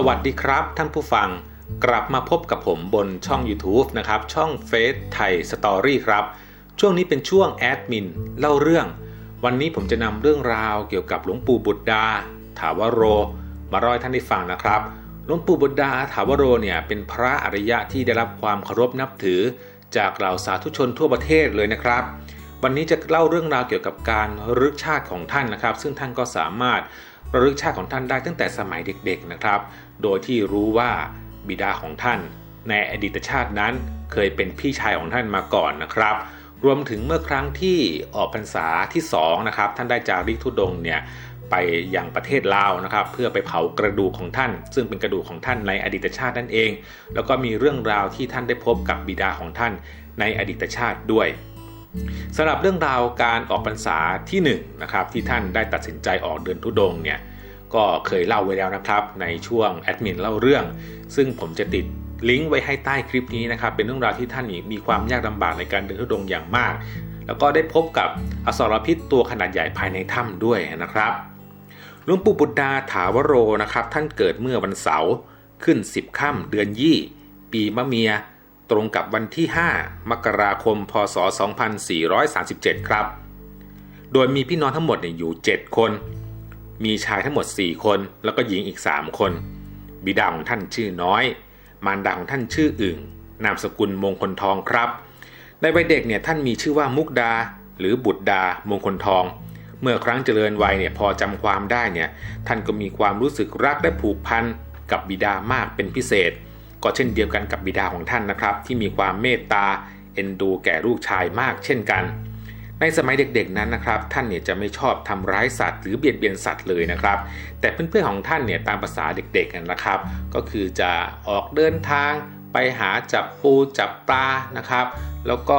สวัสดีครับท่านผู้ฟังกลับมาพบกับผมบนช่อง YouTube นะครับ ช่องเฟซไทยสตอรี่ครับ ช่วงนี้เป็นช่วงแอดมินเล่าเรื่อง วันนี้ผมจะนำเรื่องราวเกี่ยวกับหลวงปู่บุตรดา ถาวโร มาเล่าให้ท่านได้ฟังนะครับหลวงปู่บุตรดาถาวโรเนี่ยเป็นพระอริยะที่ได้รับความเคารพนับถือ จากเหล่าสาธุชนทั่วประเทศเลยนะครับ วันนี้จะเล่าเรื่องราวเกี่ยวกับการรึกชาติของท่านนะครับ ซึ่งท่านก็สามารถ ระลึกชาติของท่านได้ตั้งแต่สมัยเด็กๆนะครับ โดยที่รู้ว่าบิดาของท่าน ในอดีตชาตินั้นเคยเป็นพี่ชายของท่านมาก่อนนะครับ รวมถึงเมื่อครั้งที่ออกพรรษาที่2นะครับท่านได้จาริกธุดงเนี่ยไปยังประเทศลาวนะครับ เพื่อไปเผากระดูกของท่าน ซึ่งเป็นกระดูกของท่านในอดีตชาตินั่นเอง แล้วก็มีเรื่องราวที่ท่านได้พบกับบิดาของท่านในอดีตชาติด้วย สำหรับเรื่องราวการออกพรรษาที่1นงนะครับที่ท่านได้ตัดสินใจออกเดินทุดงค์เนี่ยก็เคยเล่าไว้แล้วนะครับในช่วงแอดมินเล่าเรื่อง ซึ่งผมจะติดลิงก์ไว้ให้ใต้คลิปนี้นะครับเป็นเรื่องราวที่ท่านมีความยากลำบากในการเดินทุดงค์อย่างมาก แล้วก็ได้พบกับอสรพิษตัวขนาดใหญ่ภายในถ้ำด้วยนะครับหลวงปู่บุตรดาถาวโรนะครับท่านเกิดเมื่อวันเสาร์ขึ้น 10ค่ำเดือนยี่ ปีมะเมีย ตรงกับวันที่ 5 มกราคม พศ 2437 ครับ โดยมีพี่น้องทั้งหมดอยู่ 7 คน มีชายทั้งหมด 4 คน แล้วก็หญิงอีก 3 คน บิดาของท่านชื่อน้อย มารดาของท่านชื่ออึ่ง นามสกุลมงคลทองครับ ในวัยเด็กเนี่ยท่านมีชื่อว่ามุกดา หรือบุตรดามงคลทอง เมื่อครั้งเจริญวัยเนี่ยพอจำความได้เนี่ยท่านก็มีความรู้สึกรักและผูกพันกับบิดามากเป็นพิเศษ ก็เช่นเดียวกันกับบิดาของท่านนะครับ ที่มีความเมตตาเอ็นดูแก่ลูกชายมากเช่นกัน ในสมัยเด็กๆนั้นนะครับ ท่านเนี่ยจะไม่ชอบทำร้ายสัตว์หรือเบียดเบียนสัตว์เลยนะครับ แต่เพื่อนๆของท่านเนี่ยตามภาษาเด็กๆนะครับ ก็คือจะออกเดินทางไปหาจับปูจับปลานะครับ แล้วก็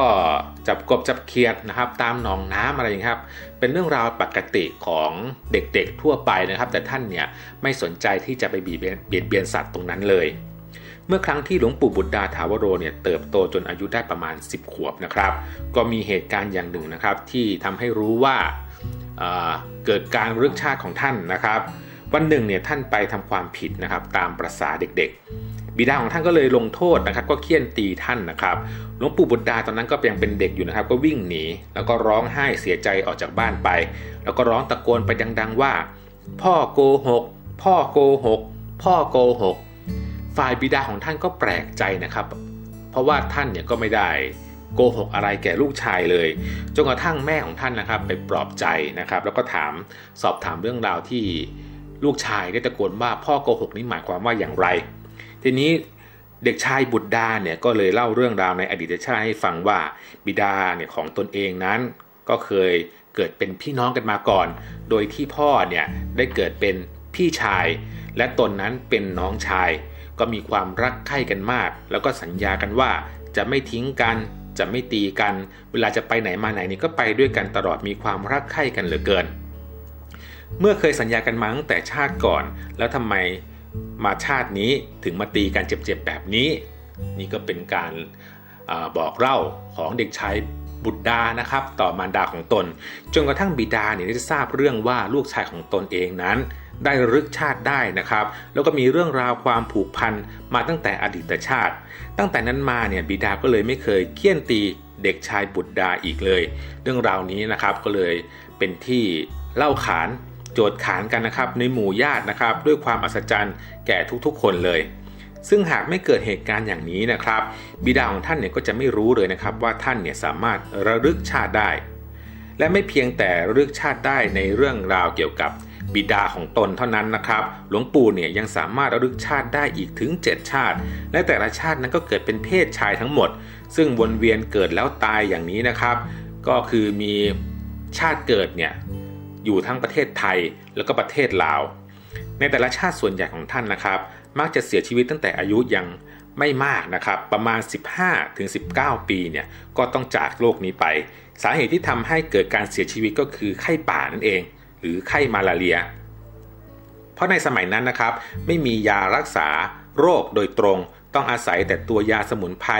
จับกบจับเขียดนะครับ ตามหนองน้ำอะไรอย่างครับ เป็นเรื่องราวปกติของเด็กๆทั่วไปนะครับ แต่ท่านเนี่ยไม่สนใจที่จะไปบีบเบียดเบียนสัตว์ตรงนั้นเลย เมื่อครั้งที่หลวงปู่บุตรดาถาวโรเนี่ยเติบโตจนอายุได้ประมาณ 10 ขวบนะครับ ก็มีเหตุการณ์อย่างหนึ่งนะครับ ที่ทำให้รู้ว่าเอ่อเกิดการรึกชาติของท่านนะครับ วันหนึ่งเนี่ยท่านไปทำความผิดนะครับ ตามประษาเด็กๆ บิดาของท่านก็เลยลงโทษนะครับ ก็เคี่ยนตีท่านนะครับหลวงปู่บุตรดาตอนนั้นก็ยังเป็นเด็กอยู่นะครับ ก็วิ่งหนีแล้วก็ร้องไห้เสียใจออกจากบ้านไป แล้วก็ร้องตะโกนไปดัง ๆ ว่า พ่อโกหกพ่อโกหกพ่อโกหก ฝ่ายบิดาของท่านก็แปลกใจนะครับ เพราะว่าท่านเนี่ยก็ไม่ได้โกหกอะไรแก่ลูกชายเลยจนกระทั่งแม่ของท่านนะครับไปปลอบใจนะครับ แล้วก็ถามสอบถามเรื่องราวที่ลูกชายได้ตะโกนว่าพ่อโกหกนี่หมายความว่าอย่างไร ทีนี้เด็กชายบุตรดาเนี่ยก็เลยเล่าเรื่องราวในอดีตชาติให้ฟังว่าบิดาเนี่ยของตนเองนั้นก็เคยเกิดเป็นพี่น้องกันมาก่อน โดยที่พ่อเนี่ยได้เกิดเป็นพี่ชาย และตนนั้นเป็นน้องชาย ก็มีความรักใคร่กันมาก แล้วก็สัญญากันว่าจะไม่ทิ้งกัน จะไม่ตีกัน เวลาจะไปไหนมาไหนนี่ก็ไปด้วยกันตลอดมีความรักใคร่กันเหลือเกิน เมื่อเคยสัญญากันมาตั้งแต่ชาติก่อน แล้วทำไมมาชาตินี้ถึงมาตีกันเจ็บๆแบบนี้ นี่ก็เป็นการอาบอกเล่าของเด็กชายบุตรดานะครับ ต่อมารดาของตน จนกระทั่งบิดาเนี่ยได้ทราบเรื่องว่าลูกชายของตนเองนั้น ได้รึกชาติได้นะครับ แล้วก็มีเรื่องราวความผูกพันมาตั้งแต่อดีตชาติ ตั้งแต่นั้นมาเนี่ยบิดาก็เลยไม่เคยเคี่ยนตีเด็กชายบุตรดาอีกเลย เรื่องราวนี้นะครับก็เลยเป็นที่เล่าขานโจทย์ขานกันนะครับในหมู่ญาตินะครับ ด้วยความอัศจรรย์แก่ทุกๆ คนเลย ซึ่งหากไม่เกิดเหตุการณ์อย่างนี้นะครับ บิดาของท่านเนี่ยก็จะไม่รู้เลยนะครับว่าท่านเนี่ยสามารถระลึกชาติได้ และไม่เพียงแต่ระลึกชาติได้ในเรื่องราวเกี่ยวกับ บิดาของตนเท่านั้นนะครับ หลวงปู่เนี่ยยังสามารถระลึกชาติได้อีกถึง 7 ชาติ และแต่ละชาตินั้นก็เกิดเป็นเพศชายทั้งหมด ซึ่งวนเวียนเกิดแล้วตายอย่างนี้นะครับ ก็คือมีชาติเกิดเนี่ยอยู่ทั้งประเทศไทยแล้วก็ประเทศลาว ในแต่ละชาติส่วนใหญ่ของท่านนะครับ มักจะเสียชีวิตตั้งแต่อายุยังไม่มากนะครับ ประมาณ 15-19ถึง19ปีเนี่ยก็ต้องจากโลกนี้ไป สาเหตุที่ทำให้เกิดการเสียชีวิตก็คือไข้ป่านั่นเอง หรือไข้มาลาเรีย เพราะในสมัยนั้นนะครับ ไม่มียารักษาโรคโดยตรง ต้องอาศัยแต่ตัวยาสมุนไพร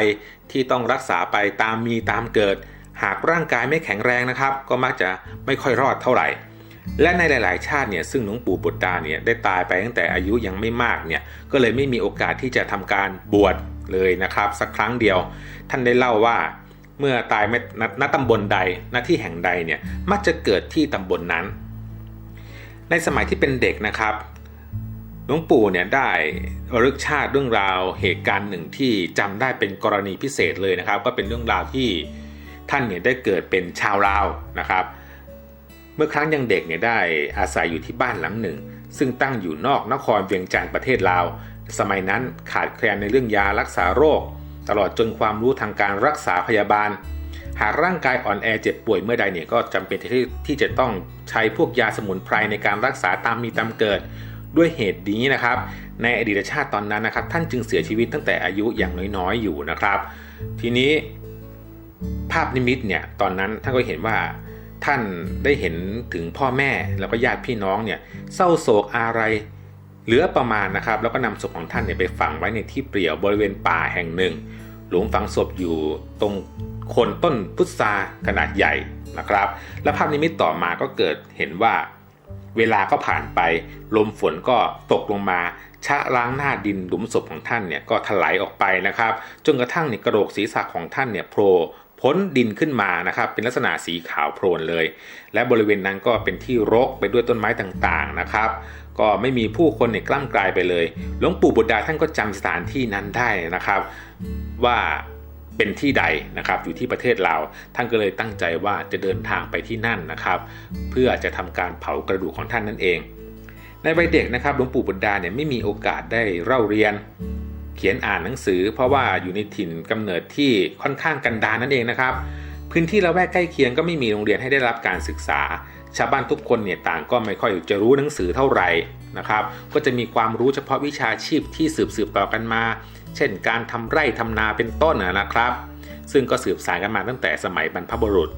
ที่ต้องรักษาไปตามมีตามเกิด หากร่างกายไม่แข็งแรงนะครับ ก็มักจะไม่ค่อยรอดเท่าไหร่ และในหลาย ๆ ชาติเนี่ยซึ่งหลวงปู่บุตรดาเนี่ยได้ตายไปตั้งแต่อายุยังไม่มากเนี่ยก็เลยไม่มีโอกาสที่จะทำการบวชเลยนะครับ สักครั้งเดียว ท่านได้เล่าว่าเมื่อตายณณตำบลใด ณ ที่แห่งใดเนี่ย มักจะเกิดที่ตำบลนนั้น ในสมัยที่เป็นเด็กนะครับหลวงปู่เนี่ยได้ระลึกชาติเรื่องราวเหตุการณ์หนึ่งที่จำได้เป็นกรณีพิเศษเลยนะครับ ก็เป็นเรื่องราวที่ท่านเนี่ยได้เกิดเป็นชาวลาวนะครับ เมื่อครั้งยังเด็กเนี่ยได้อาศัยอยู่ที่บ้านหลังหนึ่ง ซึ่งตั้งอยู่นอกนครเวียงจันทร์ประเทศลาว สมัยนั้นขาดแคลนในเรื่องยารักษาโรค ตลอดจนความรู้ทางการรักษาพยาบาล หากร่างกายอ่อนแอเจ็บป่วยเมื่อใดเนี่ยก็จำเป็นที่ที่จะต้องใช้พวกยาสมุนไพรในการรักษาตามมีตามเกิด ด้วยเหตุนี้นะครับ ในอดีตชาติตอนนั้นนะครับ ท่านจึงเสียชีวิตตั้งแต่อายุอย่างน้อยๆอยู่นะครับ ทีนี้ภาพนิมิตเนี่ยตอนนั้นท่านก็เห็นว่าท่านได้เห็นถึงพ่อแม่แล้วก็ญาติพี่น้องเนี่ยเศร้าโศกอะไรเหลือประมาณนะครับ แล้วก็นำศพของท่านเนี่ยไปฝังไว้ในที่เปลี่ยวบริเวณป่าแห่งหนึ่ง หลุมฝังศพอยู่ตรงโคนต้นพุทราขนาดใหญ่นะครับ และภาพนิมิตต่อมาก็เกิดเห็นว่า เวลาก็ผ่านไป ลมฝนก็ตกลงมา ชะล้างหน้าดินหลุมศพของท่านเนี่ยก็ถลายออกไปนะครับ จนกระทั่งเนี่ยกระโหลกศีรษะของท่านเนี่ยโผล่พ้นดินขึ้นมานะครับ เป็นลักษณะสีขาวโพลนเลย และบริเวณนั้นก็เป็นที่รกไปด้วยต้นไม้ต่างๆนะครับ ก็ไม่มีผู้คนเนี่ยกล้ำกลายไปเลยหลวงปู่บุตรดาท่านก็จำสถานที่นั้นได้นะครับ ว่าเป็นที่ใดนะครับอยู่ที่ประเทศลาวท่านก็เลยตั้งใจว่าจะเดินทางไปที่นั่นนะครับ เพื่อจะทำการเผากระดูกของท่านนั่นเอง ในวัยเด็กนะครับหลวงปู่บุตรดาเนี่ยไม่มีโอกาสได้เล่าเรียน เขียนอ่านหนังสือ เพราะว่าอยู่ในถิ่นกำเนิดที่ค่อนข้างกันดารนั่นเองนะครับ พื้นที่ละแวกใกล้เคียงก็ไม่มีโรงเรียนให้ได้รับการศึกษา ชาวบ้านทุกคนเนี่ยต่างก็ไม่ค่อยจะรู้หนังสือเท่าไหร่นะครับ ก็จะมีความรู้เฉพาะวิชาชีพที่สืบสืบต่อกันมา เช่น การทำไร่ทำนาเป็นต้นนะครับ ซึ่งก็สืบสายกันมาตั้งแต่สมัยบรรพบุรุษ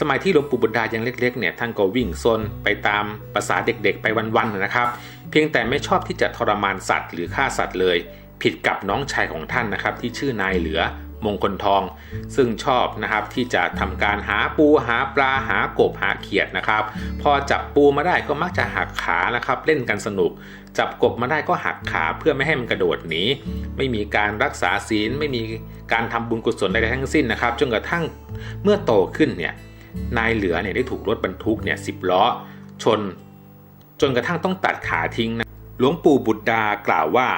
สมัยที่หลวงปู่บุตรดายังเล็กๆเนี่ยท่านก็วิ่งซนไปตามภาษาเด็กๆ ไปวันๆนะครับ เพียงแต่ไม่ชอบที่จะทรมานสัตว์หรือฆ่าสัตว์เลย ผิดกับน้องชายของท่านนะครับที่ชื่อนายเหลือมงคลทอง ซึ่งชอบนะครับที่จะทำการหาปูหาปลาหากบหาเขียดนะครับ พอจับปูมาได้ก็มักจะหักขานะครับ เล่นกันสนุก จับกบมาได้ก็หักขาเพื่อไม่ให้มันกระโดดหนีไม่มีการรักษาศีลไม่มีการทำบุญกุศลใดๆทั้งสิ้นนะครับจนกระทั่งเมื่อโตขึ้นเนี่ยนายเหลือเนี่ยได้ถูกรถบรรทุกเนี่ยสิบล้อ ชน จนกระทั่งต้องตัดขาทิ้งนะหลวงปู่บุตรดากล่าวว่า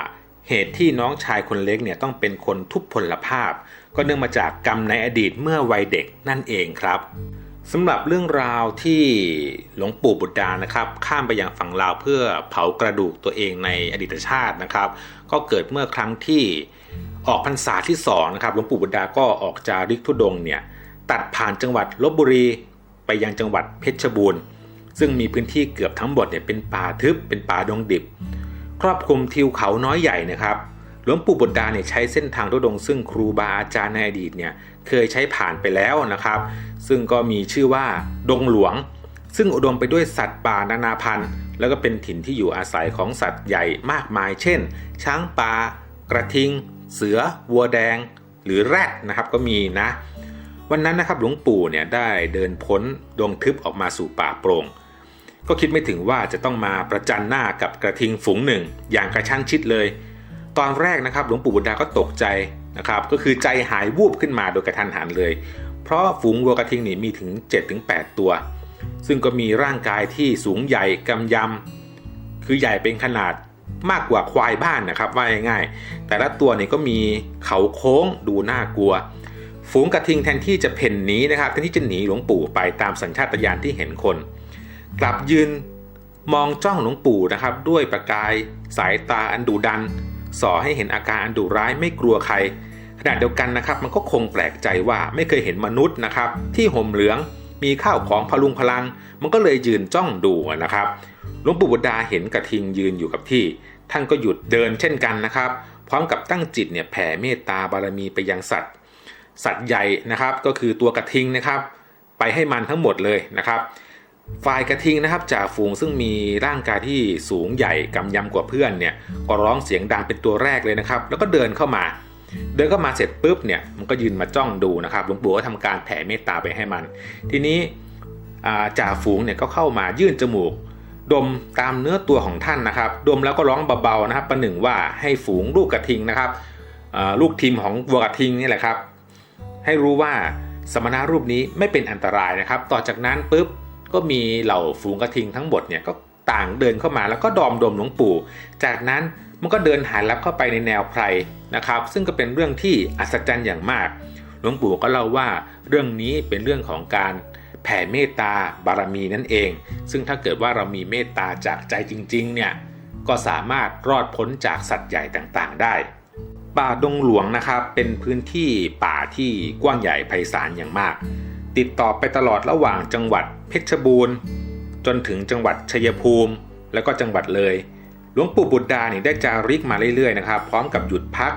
เหตุที่น้องชายคนเล็กเนี่ยต้องเป็นคนทุพพลภาพ ก็เนื่องมาจากกรรมในอดีตเมื่อวัยเด็กนั่นเองครับสำหรับเรื่องราวที่หลวงปู่บุตรดานะครับ ข้ามไปยังฝั่งลาวเพื่อเผากระดูกตัวเองในอดีตชาตินะครับ ก็เกิดเมื่อครั้งที่ออกพรรษาที่สองนะครับหลวงปู่บุตรดาก็ออกจาริกธุดงเนี่ยตัดผ่านจังหวัดลบบุรีไปยังจังหวัดเพชรบูรณ์ ซึ่งมีพื้นที่เกือบทั้งหมดเนี่ยเป็นป่าทึบเป็นป่าดงดิบ ครอบคลุมทิวเขาน้อยใหญ่นะครับหลวงปู่บุตรดาเนี่ยใช้เส้นทางทุดง ซึ่งครูบาอาจารย์ในอดีตเนี่ยเคยใช้ผ่านไปแล้วนะครับ ซึ่งก็มีชื่อว่าดงหลวง ซึ่งอุดมไปด้วยสัตว์ป่านานาพันธุ์แล้วก็เป็นถิ่นที่อยู่อาศัยของสัตว์ใหญ่มากมาย เช่น ช้างป่ากระทิง เสือ วัวแดง หรือแรดนะครับก็มีนะ วันนั้นนะครับหลวงปู่เนี่ยได้เดินพ้นดงทึบออกมาสู่ป่าโปร่ง ก็คิดไม่ถึงว่าจะต้องมาประจันหน้ากับกระทิงฝูงหนึ่ง อย่างกระชั้นชิดเลย ตอนแรกนะครับหลวงปู่บุตรดาก็ตกใจนะครับก็คือใจหายวูบขึ้นมาโดยกระทันหันเลย เพราะฝูงวัวกระทิงนี่มีถึง 7-8 ตัว ซึ่งก็มีร่างกายที่สูงใหญ่กำยำคือใหญ่เป็นขนาดมากกว่าควายบ้านนะครับว่าง่ายๆแต่ละตัวนี่ก็มีเขาโค้งดูน่ากลัว ฝูงกระทิงแทนที่จะเพ่นหนีนะครับแทนที่จะหนีหลวงปู่ไปตามสัญชาตญาณที่เห็นคน กลับยืนมองจ้องหลวงปู่นะครับ ด้วยประกายสายตาอันดุดันส่อให้เห็นอาการอันดุร้ายไม่กลัวใครขณะเดียวกันนะครับ มันก็คงแปลกใจว่าไม่เคยเห็นมนุษย์นะครับ ที่ห่มเหลืองมีข้าวของพลุงพลัง มันก็เลยยืนจ้องดูนะครับหลวงปู่บุดาเห็นกระทิงยืนอยู่กับที่ ท่านก็หยุดเดินเช่นกันนะครับ พร้อมกับตั้งจิตเนี่ยแผ่เมตตาบารมีไปยังสัตว์ สัตว์ใหญ่นะครับ ก็คือตัวกระทิงนะครับ ไปให้มันทั้งหมดเลยนะครับ ฝ่ายกระทิงนะครับจ่าฝูงซึ่งมีร่างกายที่สูงใหญ่กำยำกว่าเพื่อนเนี่ยก็ร้องเสียงดังเป็นตัวแรกเลยนะครับ แล้วก็เดินเข้ามา เดินเข้ามาเสร็จปุ๊บเนี่ยมันก็ยืนมาจ้องดูนะครับหลวงปู่ก็ทำการแผ่เมตตาไปให้มัน ทีนี้จ่าฝูงเนี่ยก็เข้ามายื่นจมูก ดมตามเนื้อตัวของท่านนะครับ ดมแล้วก็ร้องเบาๆนะครับ ประหนึ่งว่าให้ฝูงลูกกระทิงนะครับลูกทีมของวัวกระทิงนี่แหละครับ ให้รู้ว่าสมณะรูปนี้ไม่เป็นอันตรายนะครับ ต่อจากนั้นปุ๊บ ก็มีเหล่าฝูงกระทิงทั้งหมดเนี่ยก็ต่างเดินเข้ามาแล้วก็ดอมดมหลวงปู่ จากนั้นมันก็เดินหายลับเข้าไปในแนวไพรนะครับ ซึ่งก็เป็นเรื่องที่อัศจรรย์อย่างมาก หลวงปู่ก็เล่าว่าเรื่องนี้เป็นเรื่องของการแผ่เมตตาบารมีนั่นเอง ซึ่งถ้าเกิดว่าเรามีเมตตาจากใจจริงๆเนี่ยก็สามารถรอดพ้นจากสัตว์ใหญ่ต่างๆได้ ป่าดงหลวงนะครับเป็นพื้นที่ป่าที่กว้างใหญ่ไพศาลอย่างมาก ติดต่อไปตลอดระหว่างจังหวัดเพชรบูรณ์ จนถึงจังหวัดชัยภูมิ แล้วก็จังหวัดเลยหลวงปู่บุตรดาเนี่ยได้จาริกมาเรื่อยๆนะครับ พร้อมกับหยุดพัก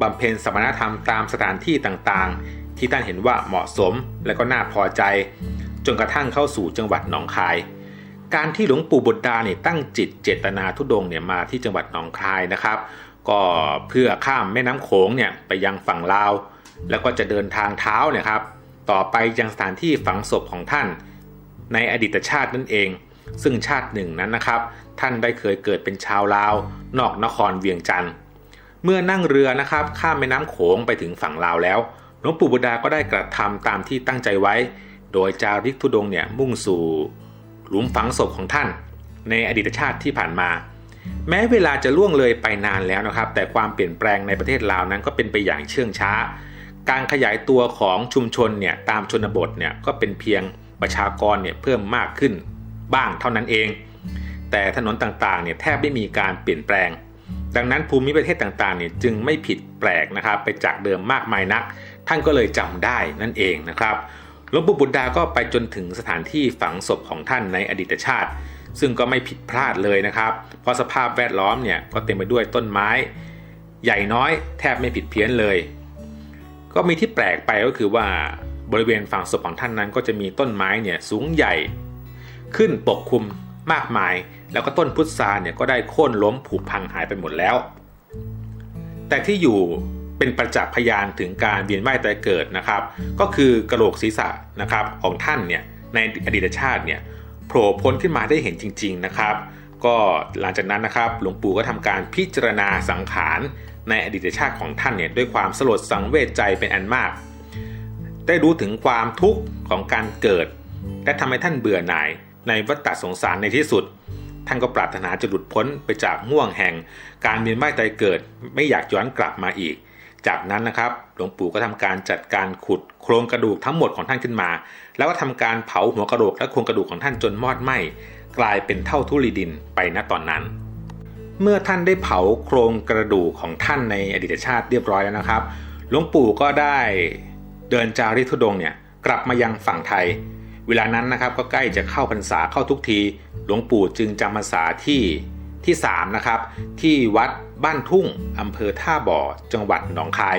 บำเพ็ญสมณธรรมตามสถานที่ต่างๆ ที่ท่านเห็นว่าเหมาะสมและก็น่าพอใจ จนกระทั่งเข้าสู่จังหวัดหนองคาย การที่หลวงปู่บุตรดาเนี่ยตั้งจิตเจตนาทุดงเนี่ยมาที่จังหวัดหนองคายนะครับ ก็เพื่อข้ามแม่น้ำโขงเนี่ยไปยังฝั่งลาว แล้วก็จะเดินทางเท้าเนี่ยครับ ต่อไปยังสถานที่ฝังศพของท่าน ในอดีตชาตินั่นเอง ซึ่งชาติหนึ่งนั้นนะครับ ท่านได้เคยเกิดเป็นชาวลาว นอกนครเวียงจันทร์เมื่อนั่งเรือนะครับข้ามแม่น้ำโขงไปถึงฝั่งลาวแล้วหลวงปู่บุดาก็ได้กระทำตามที่ตั้งใจไว้ โดยจาริกธุดงเนี่ยมุ่งสู่ หลุมฝังศพของท่าน ในอดีตชาติที่ผ่านมา แม้เวลาจะล่วงเลยไปนานแล้วนะครับ แต่ความเปลี่ยนแปลงในประเทศลาวนั้นก็เป็นไปอย่างเชื่องช้า การขยายตัวของชุมชนเนี่ยตามชนบทเนี่ยก็เป็นเพียงประชากรเนี่ยเพิ่มมากขึ้นบ้างเท่านั้นเอง แต่ถนนต่างๆเนี่ยแทบไม่มีการเปลี่ยนแปลง ดังนั้นภูมิประเทศต่างๆเนี่ยจึงไม่ผิดแปลกนะครับไปจากเดิมมากมายนัก ท่านก็เลยจำได้นั่นเองนะครับหลวงปู่บุตรดาก็ไปจนถึงสถานที่ฝังศพของท่านในอดีตชาติ ซึ่งก็ไม่ผิดพลาดเลยนะครับ เพราะสภาพแวดล้อมเนี่ยก็เต็มไปด้วยต้นไม้ ใหญ่น้อยแทบไม่ผิดเพี้ยนเลย ก็มีที่แปลกไปก็คือว่าบริเวณฝั่งศพของท่านนั้นก็จะมีต้นไม้เนี่ยสูงใหญ่ ขึ้นปกคลุมมากมาย แล้วก็ต้นพุทราเนี่ยก็ได้โค่นล้มผุพังหายไปหมดแล้ว แต่ที่อยู่เป็นประจักษ์พยานถึงการเวียนว่ายตายเกิดนะครับ ก็คือกระโหลกศีรษะนะครับของท่านเนี่ยในอดีตชาติเนี่ยโผล่พ้นขึ้นมาได้เห็นจริง ๆนะครับ ก็หลังจากนั้นนะครับ หลวงปู่ก็ทำการพิจารณาสังขารในอดีตชาติของท่านเนี่ยด้วยความสลดสังเวชใจเป็นอันมาก ได้รู้ถึงความทุกข์ของการเกิด และทำให้ท่านเบื่อหน่ายในวัฏสงสารในที่สุด ท่านก็ปรารถนาจะหลุดพ้นไปจากห่วงแห่ง การเวียนว่ายตายเกิดไม่อยากย้อนกลับมาอีก จากนั้นนะครับหลวงปู่ก็ทำการจัดการขุดโครงกระดูกทั้งหมดของท่านขึ้นมา แล้วก็ทำการเผาหัวกระโหลกและโครงกระดูกของท่านจนมอดไหม้ กลายเป็นเท่าทุลีดินไปณตอนนั้น เมื่อท่านได้เผาโครงกระดูกของท่านในอดีตชาติเรียบร้อยแล้วนะครับหลวงปู่ก็ได้เดินจาริกธุดงเนี่ยกลับมายังฝั่งไทย เวลานั้นนะครับก็ใกล้จะเข้าพรรษาเข้าทุกที หลวงปู่จึงจำพรรษาที่ที่3นะครับที่วัดบ้านทุ่งอำเภอท่าบ่อ จังหวัดหนองคาย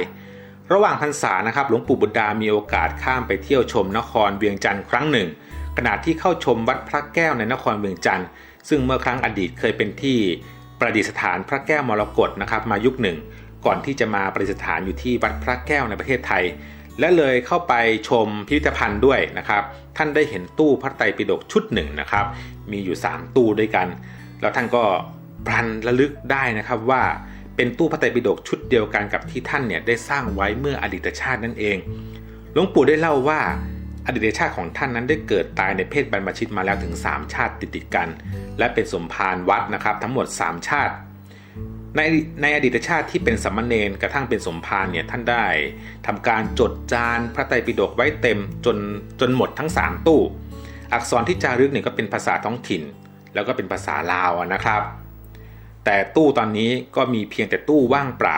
ระหว่างพรรษานะครับหลวงปู่บุตรดามีโอกาสข้ามไปเที่ยวชมนครเวียงจันทร์ครั้งหนึ่ง ขณะที่เข้าชมวัดพระแก้วในนครเวียงจันทร์ซึ่งเมื่อครั้งอดีตเคยเป็นที่ประดิษฐานพระแก้วมรกตนะครับมายุคหนึ่ง ก่อนที่จะมาประดิษฐานอยู่ที่วัดพระแก้วในประเทศไทย และเลยเข้าไปชมพิพิธภัณฑ์ด้วยนะครับ ท่านได้เห็นตู้พระไตรปิฎกชุดหนึ่งนะครับ มีอยู่ 3 ตู้ด้วยกัน แล้วท่านก็พลันระลึกได้นะครับว่าเป็นตู้พระไตรปิฎกชุดเดียวกันกับที่ท่านเนี่ยได้สร้างไว้เมื่ออดีตชาตินั่นเองหลวงปู่ได้เล่าว่า อดีตชาติของท่านนั้นได้เกิดตายในเพศบรรพชิตมาแล้วถึง 3 ชาติติดติดๆกัน และเป็นสมภารวัดนะครับทั้งหมด 3 ชาติ ในในอดีตชาติที่เป็นสัมมเนนกระทั่งเป็นสมภารเนี่ยท่านได้ทำการจดจานพระไตรปิฎกไว้เต็มจนจนหมดทั้ง 3 ตู้ อักษรที่จารึกเนี่ยก็เป็นภาษาท้องถิ่น แล้วก็เป็นภาษาลาวนะครับ แต่ตู้ตอนนี้ก็มีเพียงแต่ตู้ว่างเปล่า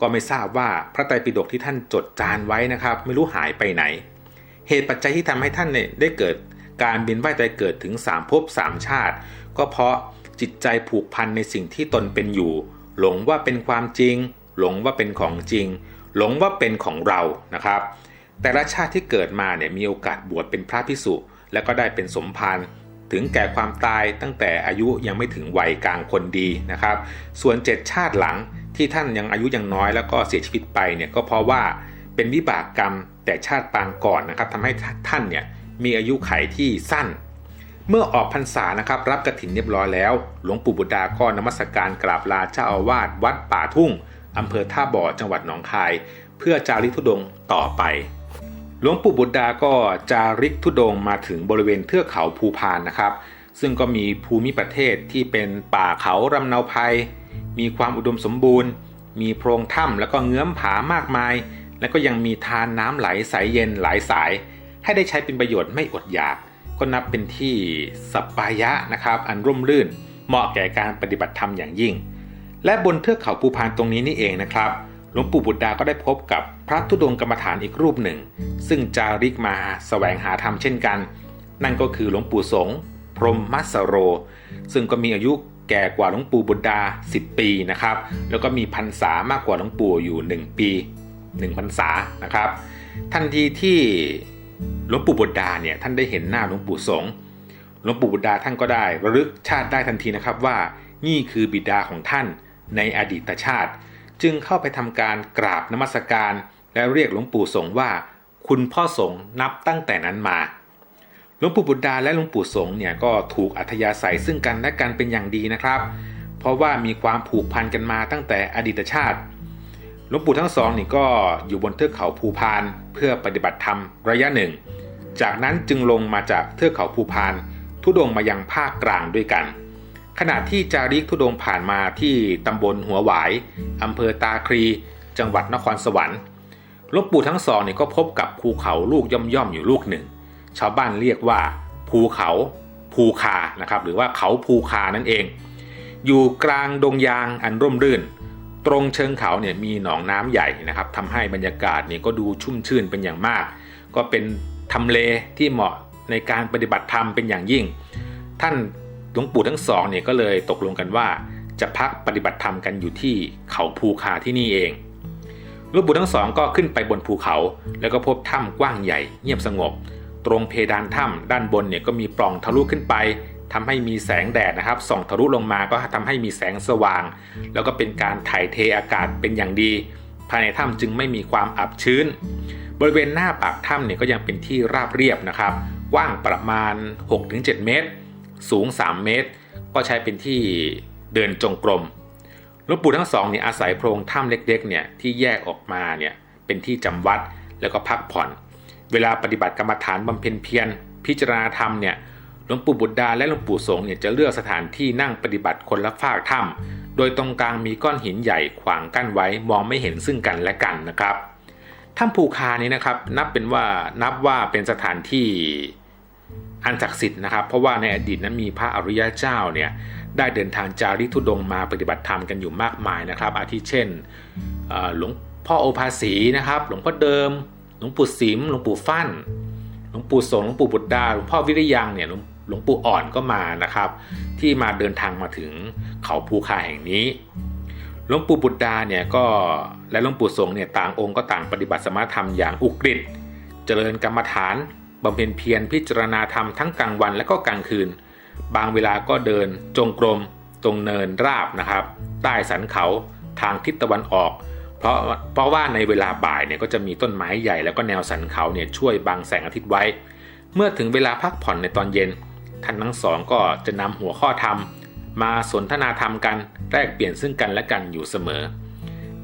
ก็ไม่ทราบว่าพระไตรปิฎกที่ท่านจดจานไว้นะครับ ไม่รู้หายไปไหน เหตุปัจจัยที่ทำให้ท่านเนี่ยได้เกิดการเวียนว่ายตายเกิดถึง 3ภพ3 ชาติ ก็เพราะจิตใจผูกพันในสิ่งที่ตนเป็นอยู่ หลงว่าเป็นความจริง หลงว่าเป็นของจริง หลงว่าเป็นของเรานะครับ แต่ละชาติที่เกิดมาเนี่ยมีโอกาสบวชเป็นพระพิสุและก็ได้เป็นสมภารถึงแก่ความตายตั้งแต่อายุยังไม่ถึงวัยกลางคนดีนะครับ ส่วนเจ็ดชาติหลังที่ท่านยังอายุยังน้อยแล้วก็เสียชีวิตไปเนี่ยก็เพราะว่าเป็นวิบากกรรม แต่ชาติปางก่อนนะครับทำให้ท่านเนี่ยมีอายุไขที่สั้น เมื่อออกพรรษานะครับรับกระถินเรียบร้อยแล้ว หลวงปู่บุตรดาก็นมัสการกราบลาเจ้าอาวาสวัดป่าทุ่งอำเภอท่าบ่อจังหวัดหนองคาย เพื่อจาริกธุดงต่อไปหลวงปู่บุตรดาก็จาริกธุดงมาถึงบริเวณเทือกเขาภูพานนะครับ ซึ่งก็มีภูมิประเทศที่เป็นป่าเขารำเนาภัย มีความอุดมสมบูรณ์ มีโพรงถ้ำแล้วก็เงื้อมผามากมาย แล้วก็ยังมีทานน้ำไหลใสเย็นหลายสาย ให้ได้ใช้เป็นประโยชน์ไม่อดอยาก ก็นับเป็นที่สัปปายะนะครับอันร่มรื่น เหมาะแก่การปฏิบัติธรรมอย่างยิ่ง และบนเทือกเขาภูพานตรงนี้นี่เองนะครับหลวงปู่บุตรดาก็ได้พบกับพระธุดงกรรมฐานอีกรูปหนึ่ง ซึ่งจาริกมาแสวงหาธรรมเช่นกัน นั่นก็คือหลวงปู่สงพรหมมัสโร ซึ่งก็มีอายุแก่กว่าหลวงปู่บุตรดา 10 ปีนะครับ แล้วก็มีพรรษามากกว่าหลวงปู่อยู่ 1 ปี 1พรรษานะครับ ทันทีที่หลวงปู่บุตรดาเนี่ยท่านได้เห็นหน้าหลวงปู่สงหลวงปู่บุตรดาท่านก็ได้ระลึกชาติได้ทันทีนะครับว่านี่คือบิดาของท่านในอดีตชาติ จึงเข้าไปทำการกราบนมัสการ และเรียกหลวงปู่สงว่าคุณพ่อสงนับตั้งแต่นั้นมาหลวงปู่บุตรดาและหลวงปู่สงเนี่ยก็ถูกอัธยาศัยซึ่งกันและกันเป็นอย่างดีนะครับ เพราะว่ามีความผูกพันกันมาตั้งแต่อดีตชาติ หลวงปู่ทั้งสองนี่ก็อยู่บนเทือกเขาภูพานเพื่อปฏิบัติธรรมระยะหนึ่ง จากนั้นจึงลงมาจากเทือกเขาภูพาน ทุดงมายังภาคกลางด้วยกัน ขณะที่จาริกทุดงผ่านมาที่ตำบลหัวหวายอำเภอตาครี จังหวัดนครสวรรค์หลวงปู่ทั้งสองนี่ก็พบกับภูเขาลูกย่อมๆอยู่ลูกหนึ่ง ชาวบ้านเรียกว่า ภูเขาภูคานะครับหรือว่าเขาภูคานั่นเอง อยู่กลางดงยางอันร่มรื่น ตรงเชิงเขาเนี่ยมีหนองน้ำใหญ่นะครับทำให้บรรยากาศเนี่ยก็ดูชุ่มชื่นเป็นอย่างมาก ก็เป็นทำเลที่เหมาะในการปฏิบัติธรรมเป็นอย่างยิ่ง ท่านหลวงปู่ทั้งสองเนี่ยก็เลยตกลงกันว่า จะพักปฏิบัติธรรมกันอยู่ที่เขาภูคาที่นี่เองหลวงปู่ทั้งสองก็ขึ้นไปบนภูเขา แล้วก็พบถ้ำกว้างใหญ่เงียบสงบ ตรงเพดานถ้ำด้านบนเนี่ยก็มีปล่องทะลุขึ้นไป ทำให้มีแสงแดดนะครับส่องทะลุลงมาก็ทำให้มีแสงสว่าง แล้วก็เป็นการถ่ายเทอากาศเป็นอย่างดี ภายในถ้ำจึงไม่มีความอับชื้น บริเวณหน้าปากถ้ำเนี่ยก็ยังเป็นที่ราบเรียบนะครับกว้างประมาณ 6-7 เมตร สูง 3 เมตร ก็ใช้เป็นที่เดินจงกรมหลวงปู่ทั้งสองเนี่ยอาศัยโพรงถ้ำเล็กๆเนี่ยที่แยกออกมาเนี่ยเป็นที่จำวัดแล้วก็พักผ่อน เวลาปฏิบัติกรรมฐานบำเพ็ญเพียรพิจารณาธรรมเนี่ย หลวงปู่บุตรดาและหลวงปู่สงฆ์เนี่ยจะเลือกสถานที่นั่งปฏิบัติคนละฝากถ้ำโดยตรงกลางมีก้อนหินใหญ่ขวางกั้นไว้มองไม่เห็นซึ่งกันและกันนะครับถ้ำภูคานี้นะครับนับเป็นว่านับว่าเป็นสถานที่อันศักดิ์สิทธิ์นะครับ เพราะว่าในอดีตนั้นมีพระอริยเจ้าเนี่ยได้เดินทางจาริกธุดงมาปฏิบัติธรรมกันอยู่มากมายนะครับ อาทิเช่นหลวงพ่อโอภาสีนะครับ หลวงพ่อเดิม หลวงปู่สิมหลวงปู่ฟั่น หลวงปู่สงฆ์หลวงปู่บุตรดาหลวงพ่อวิริยังเนี่ยหลวง หลวงปู่อ่อนก็มานะครับ ที่มาเดินทางมาถึงเขาภูคาแห่งนี้หลวงปู่บุตรดาเนี่ยก็และหลวงปู่สงเนี่ยต่างองค์ก็ต่างปฏิบัติสมาธรรมอย่างอุกฤษเจริญกรรมฐานบำเพ็ญเพียรพิจารณาธรรมทั้งกลางวันและก็กลางคืน บางเวลาก็เดินจงกรมตรงเนินราบนะครับ ใต้สันเขาทางทิศตะวันออก เพราะเพราะว่าในเวลาบ่ายเนี่ยก็จะมีต้นไม้ใหญ่แล้วก็แนวสันเขาเนี่ยช่วยบังแสงอาทิตย์ไว้ เมื่อถึงเวลาพักผ่อนในตอนเย็น ท่านทั้งสองก็จะนำหัวข้อธรรม มาสนทนาธรรมกันแลกเปลี่ยนซึ่งกันและกันอยู่เสมอ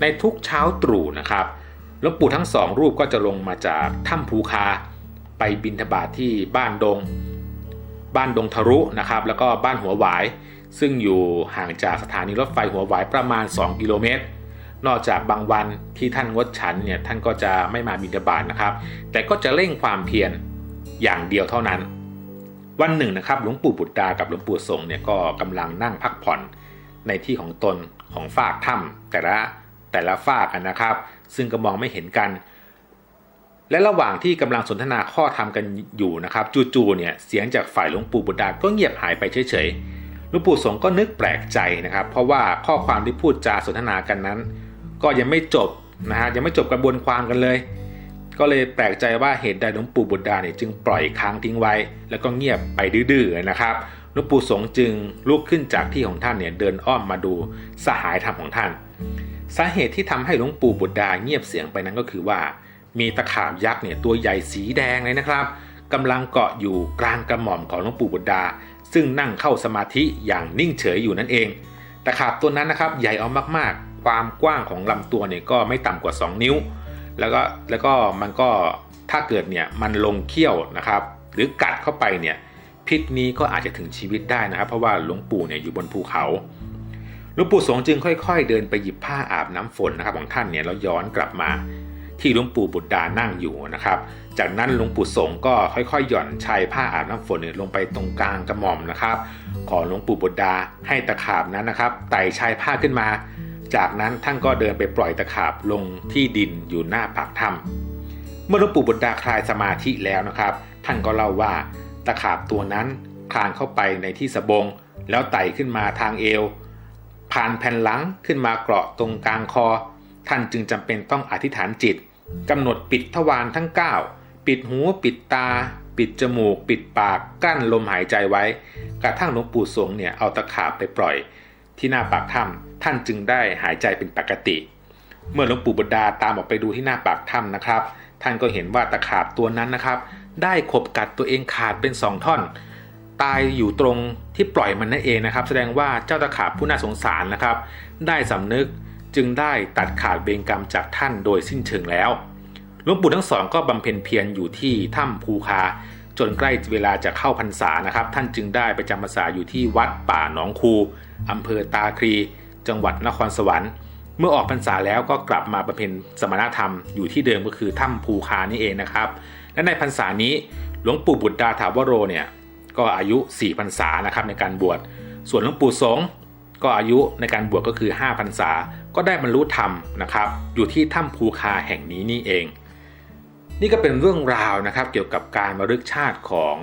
ในทุกเช้าตรู่นะครับหลวงปู่ทั้งสองรูปก็จะลงมาจากถ้ำภูคา ไปบินทบาทที่บ้านดง บ้านดงทะรุนะครับ แล้วก็บ้านหัวหวาย ซึ่งอยู่ห่างจากสถานีรถไฟหัวหวายประมาณ 2 กิโลเมตรนอกจากบางวันที่ท่านงดฉันเนี่ยท่านก็จะไม่มาบินทบาทนะครับ แต่ก็จะเร่งความเพียรอย่างเดียวเท่านั้น วันหนึ่งนะครับหลวงปู่บุตรดากับหลวงปู่สงเนี่ยก็กำลังนั่งพักผ่อนในที่ของตนของฝากถ้ำแต่ละแต่ละฝากกันนะครับ ซึ่งก็มองไม่เห็นกัน และระหว่างที่กำลังสนทนาข้อธรรมกันอยู่นะครับจู่ๆเนี่ยเสียงจากฝ่ายหลวงปู่บุตรดาก็เงียบหายไปเฉยๆหลวงปู่สงก็นึกแปลกใจนะครับ เพราะว่าข้อความที่พูดจาสนทนากันนั้น ก็ยังไม่จบนะฮะยังไม่จบกระบวนความกันเลย ก็เลยแปลกใจว่าเหตุใดหลวงปู่บุตรดาเนี่ยจึงปล่อยค้างทิ้งไว้ แล้วก็เงียบไปดื้อๆนะครับหลวงปู่สงจึงลุกขึ้นจากที่ของท่านเนี่ยเดินอ้อมมาดูสหายธรรมของท่าน สาเหตุที่ทำให้หลวงปู่บุตรดาเงียบเสียงไปนั้นก็คือว่า มีตะขาบยักษ์เนี่ยตัวใหญ่สีแดงเลยนะครับกกำลังเกาะอยู่กลางกระหม่อมของหลวงปู่บุตรดา ซึ่งนั่งเข้าสมาธิอย่างนิ่งเฉยอยู่นั่นเองตะขาบตัวนั้นนะครับใหญ่เอามากๆ ความกว้างของลำตัวเนี่ยก็ไม่ต่ำกว่า 2 นิ้ว แล้วก็แล้วก็มันก็ถ้าเกิดเนี่ยมันลงเขี้ยวนะครับ หรือกัดเข้าไปเนี่ยพิษนี้ก็อาจจะถึงชีวิตได้นะครับ เพราะว่าหลวงปู่เนี่ยอยู่บนภูเขาหลวงปู่สงจึงค่อย ๆ เดินไปหยิบผ้าอาบน้ำฝนนะครับของท่านเนี่ยแล้วย้อนกลับมาที่หลวงปู่บุตรดานั่งอยู่นะครับ จากนั้นหลวงปู่สงก็ค่อยๆ หย่อนชายผ้าอาบน้ำฝนเนี่ยลงไปตรงกลางกระหม่อมนะครับ ขอหลวงปู่บุตรดาให้ตะขาบนั้นนะครับไต่ชายผ้าขึ้นมา จากนั้นท่านก็เดินไปปล่อยตะขาบลงที่ดินอยู่หน้าปากถ้ำเมื่อหลวงปู่บุตรดาคลายสมาธิแล้วนะครับ ท่านก็เล่าว่าตะขาบตัวนั้นคลานเข้าไปในที่สบง แล้วไต่ขึ้นมาทางเอว ผ่านแผ่นหลังขึ้นมาเกราะตรงกลางคอ ท่านจึงจำเป็นต้องอธิษฐานจิตกำหนดปิดทวารทั้ง 9 ปิดหูปิดตา ปิดจมูก ปิดปากกั้นลมหายใจไว้ กระทั่งหลวงปู่สงเนี่ยเอาตะขาบไปปล่อย ที่หน้าปากถ้ำท่านจึงได้หายใจเป็นปกติ เมื่อหลวงปู่บดาตามออกไปดูที่หน้าปากถ้ำนะครับ ท่านก็เห็นว่าตะขาบตัวนั้นนะครับ ได้ขบกัดตัวเองขาดเป็นสองท่อน ตายอยู่ตรงที่ปล่อยมันนั่นเองนะครับ แสดงว่าเจ้าตะขาบผู้น่าสงสารนะครับ ได้สำนึกจึงได้ตัดขาดเบงกรรมจากท่านโดยสิ้นเชิงแล้วหลวงปู่ทั้งสองก็บำเพ็ญเพียรอยู่ที่ถ้ำภูคา จนใกล้เวลาจะเข้าพรรษานะครับ ท่านจึงได้ไปจำพรรษาอยู่ที่วัดป่าหนองคูอำเภอตาครี จังหวัดนครสวรรค์ เมื่อออกพรรษาแล้วก็กลับมาบำเพ็ญสมณธรรมอยู่ที่เดิมก็คือถ้ำภูคานี่เองนะครับ และในพรรษานี้หลวงปู่บุตรดาถาวโรเนี่ยก็อายุ4พรรษานะครับในการบวช ส่วนหลวงปู่สงก็อายุในการบวชก็คือ5พรรษา ก็ได้บรรลุธรรมนะครับ อยู่ที่ถ้ำภูคาแห่งนี้นี่เอง นี่ก็เป็นเรื่องราวนะครับเกี่ยวกับการมารึกชาติของ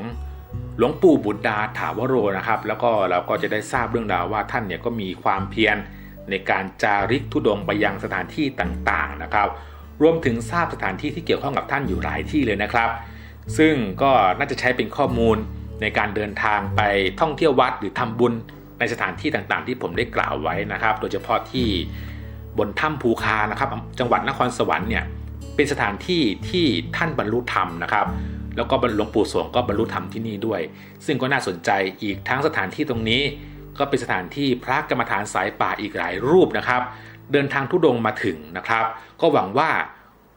หลวงปู่บุตรดาถาวโรนะครับ แล้วก็เราก็จะได้ทราบเรื่องราวว่าท่านเนี่ยก็มีความเพียรในการจาริกทุดงค์ไปยังสถานที่ต่างๆนะครับ รวมถึงทราบสถานที่ที่เกี่ยวข้องกับท่านอยู่หลายที่เลยนะครับ ซึ่งก็น่าจะใช้เป็นข้อมูลในการเดินทางไปท่องเที่ยววัดหรือทำบุญในสถานที่ต่างๆ ที่ผมได้กล่าวไว้นะครับ โดยเฉพาะที่บนถ้ำภูคานะครับ จังหวัดนครสวรรค์เนี่ย เป็นสถานที่ที่ท่านบรรลุธรรมนะครับ แล้วก็หลวงปู่สวงก็บรรลุธรรมที่นี่ด้วย ซึ่งก็น่าสนใจอีกทั้งสถานที่ตรงนี้ ก็เป็นสถานที่พระกรรมฐานสายป่าอีกหลายรูปนะครับ เดินทางทุดงมาถึงนะครับ ก็หวังว่า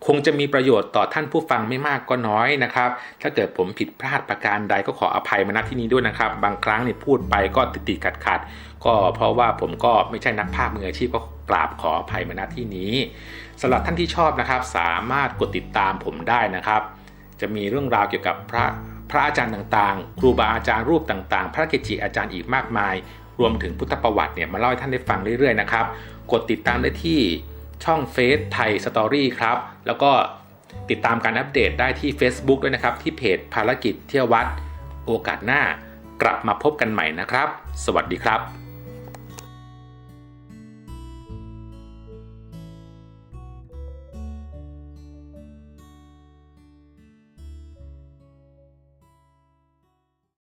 คงจะมีประโยชน์ต่อท่านผู้ฟังไม่มากก็น้อยนะครับ ถ้าเกิดผมผิดพลาดประการใดก็ขออภัยมาณที่นี้ด้วยนะครับ บางครั้งเนี่ยพูดไปก็ติดติดขัดขัดก็เพราะว่าผมก็ไม่ใช่นักภาคมืออาชีพก็กราบขออภัยมาณที่นี้สำหรับท่านที่ชอบนะครับ สามารถกดติดตามผมได้นะครับ จะมีเรื่องราวเกี่ยวกับพระพระอาจารย์ต่างๆ ครูบาอาจารย์รูปต่างๆ พระเกจิอาจารย์อีกมากมาย รวมถึงพุทธประวัติเนี่ยมาเล่าให้ท่านได้ฟังเรื่อยๆนะครับ กดติดตามได้ที่ ช่องเฟซไทยสตอรี่ครับ แล้วก็ติดตามการอัปเดตได้ที่ Facebook ด้วยนะครับ ที่เพจภารกิจเที่ยววัด โอกาสหน้ากลับมาพบกันใหม่นะครับ สวัสดีครับ